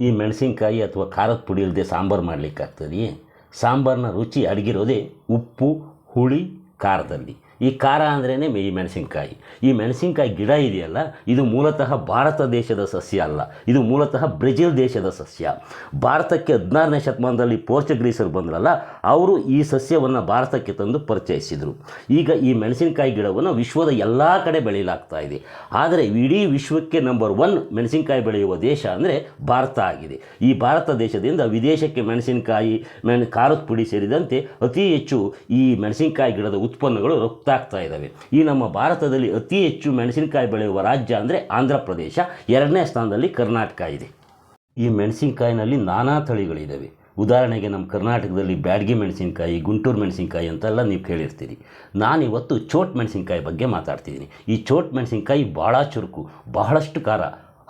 ಈ ಮೆಣಸಿನ್ಕಾಯಿ ಅಥವಾ ಖಾರದ ಪುಡಿ ಇಲ್ಲದೆ ಸಾಂಬಾರು ಮಾಡಲಿಕ್ಕಾಗ್ತದೆ. ಸಾಂಬಾರನ್ನ ರುಚಿ ಅಡಗಿರೋದೇ ಉಪ್ಪು ಹುಳಿ ಖಾರದಲ್ಲಿ. ಈ ಖಾರ ಅಂದ್ರೇ ಈ ಮೆಣಸಿನಕಾಯಿ. ಈ ಮೆಣಸಿನಕಾಯಿ ಗಿಡ ಇದೆಯಲ್ಲ, ಇದು ಮೂಲತಃ ಭಾರತ ದೇಶದ ಸಸ್ಯ ಅಲ್ಲ, ಇದು ಮೂಲತಃ ಬ್ರೆಜಿಲ್ ದೇಶದ ಸಸ್ಯ. ಭಾರತಕ್ಕೆ ಹದಿನಾರನೇ ಶತಮಾನದಲ್ಲಿ ಪೋರ್ಚುಗೀಸರು ಬಂದ್ರಲ್ಲ, ಅವರು ಈ ಸಸ್ಯವನ್ನು ಭಾರತಕ್ಕೆ ತಂದು ಪರಿಚಯಿಸಿದರು. ಈಗ ಈ ಮೆಣಸಿನಕಾಯಿ ಗಿಡವನ್ನು ವಿಶ್ವದ ಎಲ್ಲ ಕಡೆ ಬೆಳೆಯಲಾಗ್ತಾ ಇದೆ. ಆದರೆ ಇಡೀ ವಿಶ್ವಕ್ಕೆ ನಂಬರ್ ಒನ್ ಮೆಣಸಿನಕಾಯಿ ಬೆಳೆಯುವ ದೇಶ ಅಂದರೆ ಭಾರತ ಆಗಿದೆ. ಈ ಭಾರತ ದೇಶದಿಂದ ವಿದೇಶಕ್ಕೆ ಮೆಣಸಿನಕಾಯಿ, ಮೆಣ, ಖಾರದ ಪುಡಿ ಸೇರಿದಂತೆ ಅತಿ ಹೆಚ್ಚು ಈ ಮೆಣಸಿನಕಾಯಿ ಗಿಡದ ಉತ್ಪನ್ನಗಳು ರಫ್ತಾಗ್ತಾ ಇದ್ದಾವೆ ಈ ನಮ್ಮ ಭಾರತದಲ್ಲಿ ಅತಿ ಹೆಚ್ಚು ಮೆಣಸಿನಕಾಯಿ ಬೆಳೆಯುವ ರಾಜ್ಯ ಅಂದರೆ ಆಂಧ್ರ ಪ್ರದೇಶ. ಎರಡನೇ ಸ್ಥಾನದಲ್ಲಿ ಕರ್ನಾಟಕ ಇದೆ. ಈ ಮೆಣಸಿನಕಾಯಿನಲ್ಲಿ ನಾನಾ ತಳಿಗಳಿದ್ದಾವೆ ಉದಾಹರಣೆಗೆ ನಮ್ಮ ಕರ್ನಾಟಕದಲ್ಲಿ ಬ್ಯಾಡ್ಗಿ ಮೆಣಸಿನಕಾಯಿ, ಗುಂಟೂರು ಮೆಣಸಿನಕಾಯಿ ಅಂತೆಲ್ಲ ನೀವು ಕೇಳಿರ್ತೀರಿ. ನಾನಿವತ್ತು ಚೋಟ್ ಮೆಣಸಿನಕಾಯಿ ಬಗ್ಗೆ ಮಾತಾಡ್ತಿದ್ದೀನಿ. ಈ ಚೋಟ್ ಮೆಣಸಿನಕಾಯಿ ಭಾಳ ಚುರುಕು, ಬಹಳಷ್ಟು ಖಾರ.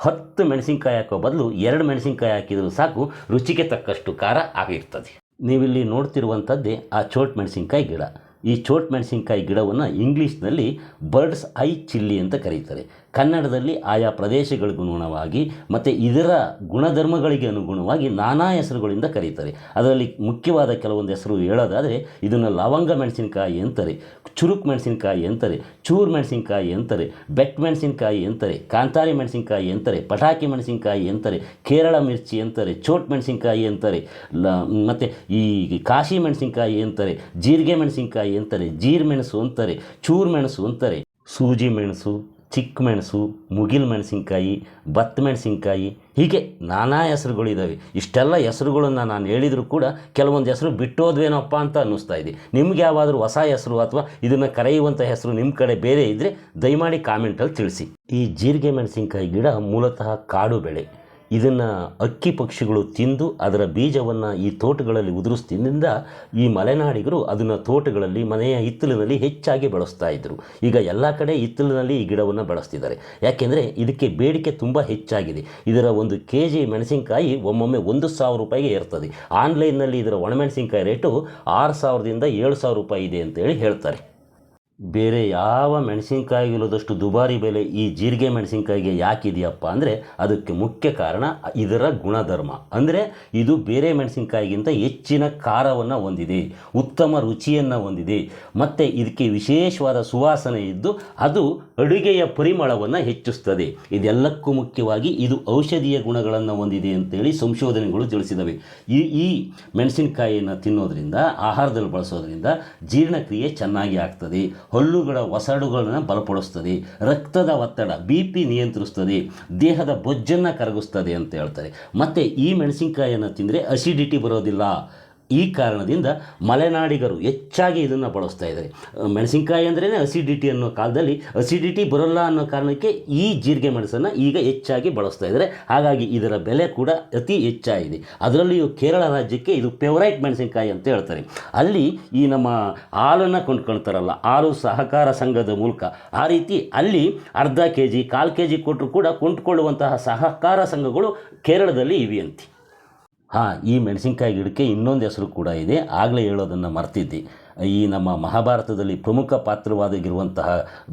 ಹತ್ತು ಮೆಣಸಿನಕಾಯಿ ಹಾಕೋ ಬದಲು ಎರಡು ಮೆಣಸಿನಕಾಯಿ ಹಾಕಿದರೂ ಸಾಕು, ರುಚಿಗೆ ತಕ್ಕಷ್ಟು ಖಾರ ಆಗಿರ್ತದೆ. ನೀವಿಲ್ಲಿ ನೋಡ್ತಿರುವಂಥದ್ದೇ ಆ ಚೋಟ್ ಮೆಣಸಿನಕಾಯಿ ಗಿಡ. ಈ ಚೋಟ್ ಮೆಣಸಿನಕಾಯಿ ಗಿಡವನ್ನು ಇಂಗ್ಲೀಷ್ನಲ್ಲಿ ಬರ್ಡ್ಸ್ ಐ ಚಿಲ್ಲಿ ಅಂತ ಕರೀತಾರೆ. ಕನ್ನಡದಲ್ಲಿ ಆಯಾ ಪ್ರದೇಶಗಳಿಗನುಗುಣವಾಗಿ ಮತ್ತು ಇದರ ಗುಣಧರ್ಮಗಳಿಗೆ ಅನುಗುಣವಾಗಿ ನಾನಾ ಹೆಸರುಗಳಿಂದ ಕರೀತಾರೆ. ಅದರಲ್ಲಿ ಮುಖ್ಯವಾದ ಕೆಲವೊಂದು ಹೆಸರು ಹೇಳೋದಾದರೆ ಇದನ್ನು ಲವಂಗ ಮೆಣಸಿನಕಾಯಿ ಅಂತಾರೆ ಚುರುಕ್ ಮೆಣಸಿನಕಾಯಿ ಅಂತಾರೆ ಚೂರು ಮೆಣಸಿನಕಾಯಿ ಅಂತಾರೆ ಬೆಟ್ ಮೆಣಸಿನಕಾಯಿ ಅಂತಾರೆ ಕಾಂತಾರಿ ಮೆಣಸಿನಕಾಯಿ ಅಂತಾರೆ ಪಟಾಕಿ ಮೆಣಸಿನಕಾಯಿ ಅಂತಾರೆ ಕೇರಳ ಮಿರ್ಚಿ ಅಂತಾರೆ ಚೋಟ್ ಮೆಣಸಿನಕಾಯಿ ಅಂತಾರೆ ಲ, ಮತ್ತು ಈ ಕಾಶಿ ಮೆಣಸಿನಕಾಯಿ ಅಂತಾರೆ ಜೀರಿಗೆ ಮೆಣಸಿನಕಾಯಿ ಅಂತಾರೆ, ಜೀರ್ ಮೆಣಸು ಅಂತಾರೆ, ಚೂರ್ ಮೆಣಸು ಅಂತಾರೆ. ಸೂಜಿ ಮೆಣಸು ಚಿಕ್ಕ ಮೆಣಸು, ಮುಗಿಲ್ ಮೆಣಸಿನಕಾಯಿ ಬತ್ ಮೆಣಸಿನಕಾಯಿ, ಹೀಗೆ ನಾನಾ ಹೆಸರುಗಳಿದ್ದಾವೆ ಇಷ್ಟೆಲ್ಲ ಹೆಸರುಗಳನ್ನು ನಾನು ಹೇಳಿದರೂ ಕೂಡ ಕೆಲವೊಂದು ಹೆಸರು ಬಿಟ್ಟೋದ್ವೇನಪ್ಪ ಅಂತ ಅನ್ನಿಸ್ತಾ ಇದೆ. ನಿಮ್ಗೆ ಯಾವಾದರೂ ಹೊಸ ಹೆಸರು ಅಥವಾ ಇದನ್ನು ಕರೆಯುವಂಥ ಹೆಸರು ನಿಮ್ಮ ಕಡೆ ಬೇರೆ ಇದ್ದರೆ ದಯಮಾಡಿ ಕಾಮೆಂಟಲ್ಲಿ ತಿಳಿಸಿ. ಈ ಜೀರಿಗೆ ಮೆಣಸಿನ್ಕಾಯಿ ಗಿಡ ಮೂಲತಃ ಕಾಡು ಬೆಳೆ. ಇದನ್ನು ಅಕ್ಕಿ ಪಕ್ಷಿಗಳು ತಿಂದು ಅದರ ಬೀಜವನ್ನು ಈ ತೋಟಗಳಲ್ಲಿ ಉದುರಿಸ್ತಿದ್ದರಿಂದ ಈ ಮಲೆನಾಡಿಗರು ಅದನ್ನು ತೋಟಗಳಲ್ಲಿ, ಮನೆಯ ಹಿತ್ತಲಿನಲ್ಲಿ ಹೆಚ್ಚಾಗಿ ಬೆಳೆಸ್ತಾ ಇದ್ದರು ಈಗ ಎಲ್ಲ ಕಡೆ ಹಿತ್ತಲಿನಲ್ಲಿ ಈ ಗಿಡವನ್ನು ಬೆಳೆಸ್ತಿದ್ದಾರೆ. ಯಾಕೆಂದರೆ ಇದಕ್ಕೆ ಬೇಡಿಕೆ ತುಂಬ ಹೆಚ್ಚಾಗಿದೆ. ಇದರ ಒಂದು ಕೆ ಜಿ ಮೆಣಸಿನಕಾಯಿ ಒಮ್ಮೊಮ್ಮೆ ಒಂದು ಸಾವಿರ ರೂಪಾಯಿಗೆ ಇರ್ತದೆ ಆನ್ಲೈನ್ನಲ್ಲಿ ಇದರ ಒಣಮೆಣಸಿನಕಾಯಿ ರೇಟು ಆರು ಸಾವಿರದಿಂದ ಏಳು ಸಾವಿರ ರೂಪಾಯಿ ಇದೆ ಅಂತೇಳಿ ಹೇಳ್ತಾರೆ. ಬೇರೆ ಯಾವ ಮೆಣಸಿನ್ಕಾಯಿಗಿಲ್ಲದಷ್ಟು ದುಬಾರಿ ಬೆಲೆ ಈ ಜೀರಿಗೆ ಮೆಣಸಿನಕಾಯಿಗೆ ಯಾಕಿದೆಯಪ್ಪ ಅಂದರೆ ಅದಕ್ಕೆ ಮುಖ್ಯ ಕಾರಣ ಇದರ ಗುಣಧರ್ಮ. ಅಂದರೆ ಇದು ಬೇರೆ ಮೆಣಸಿನಕಾಯಿಗಿಂತ ಹೆಚ್ಚಿನ ಖಾರವನ್ನು ಹೊಂದಿದೆ, ಉತ್ತಮ ರುಚಿಯನ್ನು ಹೊಂದಿದೆ. ಮತ್ತು ಇದಕ್ಕೆ ವಿಶೇಷವಾದ ಸುವಾಸನೆ ಇದ್ದು ಅದು ಅಡುಗೆಯ ಪರಿಮಳವನ್ನು ಹೆಚ್ಚಿಸ್ತದೆ. ಇದೆಲ್ಲಕ್ಕೂ ಮುಖ್ಯವಾಗಿ ಇದು ಔಷಧೀಯ ಗುಣಗಳನ್ನು ಹೊಂದಿದೆ ಅಂತೇಳಿ ಸಂಶೋಧನೆಗಳು ತಿಳಿಸಿದವೆ. ಈ ಈ ಮೆಣಸಿನಕಾಯಿಯನ್ನು ತಿನ್ನೋದ್ರಿಂದ, ಆಹಾರದಲ್ಲಿ ಬಳಸೋದ್ರಿಂದ ಜೀರ್ಣಕ್ರಿಯೆ ಚೆನ್ನಾಗಿ ಆಗ್ತದೆ. ಹಲ್ಲುಗಳ ಒಸಡುಗಳನ್ನು ಬಲಪಡಿಸ್ತದೆ, ರಕ್ತದ ಒತ್ತಡ ಬಿ ಪಿ ನಿಯಂತ್ರಿಸ್ತದೆ, ದೇಹದ ಬೊಜ್ಜನ್ನು ಕರಗಿಸ್ತದೆ ಅಂತ ಹೇಳ್ತಾರೆ. ಮತ್ತು ಈ ಮೆಣಸಿನಕಾಯಿಯನ್ನು ತಿಂದರೆ ಅಸಿಡಿಟಿ ಬರೋದಿಲ್ಲ. ಈ ಕಾರಣದಿಂದ ಮಲೆನಾಡಿಗರು ಹೆಚ್ಚಾಗಿ ಇದನ್ನು ಬಳಸ್ತಾ ಇದ್ದಾರೆ. ಮೆಣಸಿನಕಾಯಿ ಅಂದ್ರೇ ಅಸಿಡಿಟಿ ಅನ್ನೋ ಕಾಲದಲ್ಲಿ ಅಸಿಡಿಟಿ ಬರೋಲ್ಲ ಅನ್ನೋ ಕಾರಣಕ್ಕೆ ಈ ಜೀರಿಗೆ ಮೆಣಸನ್ನು ಈಗ ಹೆಚ್ಚಾಗಿ ಬಳಸ್ತಾ ಇದ್ದಾರೆ. ಹಾಗಾಗಿ ಇದರ ಬೆಲೆ ಕೂಡ ಅತಿ ಹೆಚ್ಚಾಗಿದೆ. ಅದರಲ್ಲಿಯೂ ಕೇರಳ ರಾಜ್ಯಕ್ಕೆ ಇದು ಫೇವರೈಟ್ ಮೆಣಸಿನಕಾಯಿ ಅಂತ ಹೇಳ್ತಾರೆ. ಅಲ್ಲಿ ಈ ನಮ್ಮ ಹಾಲನ್ನು ಕೊಂಡ್ಕೊಳ್ತಾರಲ್ಲ, ಹಾಲು ಸಹಕಾರ ಸಂಘದ ಮೂಲಕ ಆ ರೀತಿ ಅಲ್ಲಿ ಅರ್ಧ ಕೆ ಜಿ ಕಾಲು ಕೆ ಜಿ ಕೊಟ್ಟರು ಕೂಡ ಕೊಂಡ್ಕೊಳ್ಳುವಂತಹ ಸಹಕಾರ ಸಂಘಗಳು ಕೇರಳದಲ್ಲಿ ಇವೆಯಂತೆ ಹಾಂ ಈ ಮೆಣಸಿನ್ಕಾಯಿ ಗಿಡಕ್ಕೆ ಇನ್ನೊಂದು ಹೆಸರು ಕೂಡ ಇದೆ. ಆಗಲೇ ಹೇಳೋದನ್ನು ಮರ್ತಿದ್ದೆ. ಈ ನಮ್ಮ ಮಹಾಭಾರತದಲ್ಲಿ ಪ್ರಮುಖ ಪಾತ್ರವಾಗಿರುವಂತಹ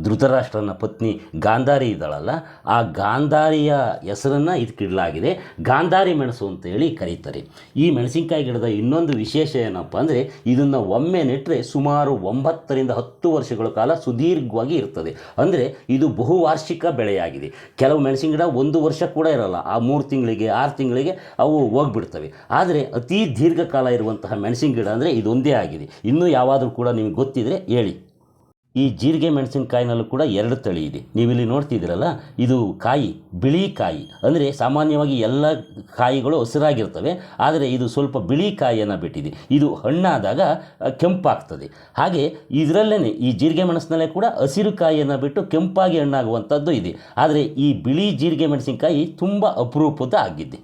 ಧೃತರಾಷ್ಟ್ರನ ಪತ್ನಿ ಗಾಂಧಾರಿ ಇದ್ದಾಳಲ್ಲ, ಆ ಗಾಂಧಾರಿಯ ಹೆಸರನ್ನು ಇದಕ್ಕಿಡಲಾಗಿದೆ ಗಾಂಧಾರಿ ಮೆಣಸು ಅಂತೇಳಿ ಕರೀತಾರೆ. ಈ ಮೆಣಸಿನಕಾಯಿ ಗಿಡದ ಇನ್ನೊಂದು ವಿಶೇಷ ಏನಪ್ಪ ಅಂದರೆ, ಇದನ್ನು ಒಮ್ಮೆ ನೆಟ್ಟರೆ ಸುಮಾರು ಒಂಬತ್ತರಿಂದ ಹತ್ತು ವರ್ಷಗಳ ಕಾಲ ಸುದೀರ್ಘವಾಗಿ ಇರ್ತದೆ. ಅಂದರೆ ಇದು ಬಹುವಾರ್ಷಿಕ ಬೆಳೆಯಾಗಿದೆ. ಕೆಲವು ಮೆಣಸಿನ ಗಿಡ ಒಂದು ವರ್ಷ ಕೂಡ ಇರಲ್ಲ. ಆ ಮೂರು ತಿಂಗಳಿಗೆ, ಆರು ತಿಂಗಳಿಗೆ ಅವು ಹೋಗ್ಬಿಡ್ತವೆ. ಆದರೆ ಅತಿ ದೀರ್ಘಕಾಲ ಇರುವಂತಹ ಮೆಣಸಿನ ಗಿಡ ಅಂದರೆ ಇದೊಂದೇ ಆಗಿದೆ. ಇನ್ನೂ ಯಾವಾದರೂ ಕೂಡ ನಿಮಗೆ ಗೊತ್ತಿದ್ರೆ ಹೇಳಿ. ಈ ಜೀರಿಗೆ ಮೆಣಸಿನಕಾಯಿನಲ್ಲೂ ಕೂಡ ಎರಡು ತಳಿ ಇದೆ. ನೀವಿಲ್ಲಿ ನೋಡ್ತಿದ್ದೀರಲ್ಲ, ಇದು ಕಾಯಿ, ಬಿಳಿ ಕಾಯಿ. ಅಂದರೆ ಸಾಮಾನ್ಯವಾಗಿ ಎಲ್ಲ ಕಾಯಿಗಳು ಹಸಿರಾಗಿರ್ತವೆ, ಆದರೆ ಇದು ಸ್ವಲ್ಪ ಬಿಳಿ ಕಾಯಿಯನ್ನು ಬಿಟ್ಟಿದೆ. ಇದು ಹಣ್ಣಾದಾಗ ಕೆಂಪಾಗ್ತದೆ. ಹಾಗೆ ಇದರಲ್ಲೇ ಈ ಜೀರಿಗೆ ಮೆಣಸಿನಲ್ಲೇ ಕೂಡ ಹಸಿರು ಕಾಯಿಯನ್ನು ಬಿಟ್ಟು ಕೆಂಪಾಗಿ ಹಣ್ಣಾಗುವಂಥದ್ದು ಇದೆ. ಆದರೆ ಈ ಬಿಳಿ ಜೀರಿಗೆ ಮೆಣಸಿನಕಾಯಿ ತುಂಬ ಅಪರೂಪದ ಆಗಿದೆ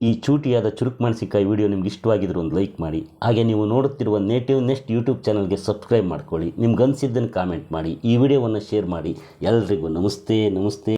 ಈ ಚೂಟಿಯಾದ ಚುರುಕು ಮೆಣಸಿನಕಾಯಿ ವಿಡಿಯೋ ನಿಮ್ಗೆ ಇಷ್ಟವಾಗಿದ್ರೆ ಒಂದು ಲೈಕ್ ಮಾಡಿ. ಹಾಗೆ ನೀವು ನೋಡುತ್ತಿರುವ ನೇಟಿವ್ ನೆಕ್ಸ್ಟ್ ಯೂಟ್ಯೂಬ್ ಚಾನಲ್ಗೆ ಸಬ್ಸ್ಕ್ರೈಬ್ ಮಾಡ್ಕೊಳ್ಳಿ. ನಿಮ್ಗೆ ಅನಿಸಿದ್ದನ್ನು ಕಾಮೆಂಟ್ ಮಾಡಿ. ಈ ವಿಡಿಯೋವನ್ನು ಶೇರ್ ಮಾಡಿ. ಎಲ್ರಿಗೂ ನಮಸ್ತೆ ನಮಸ್ತೆ.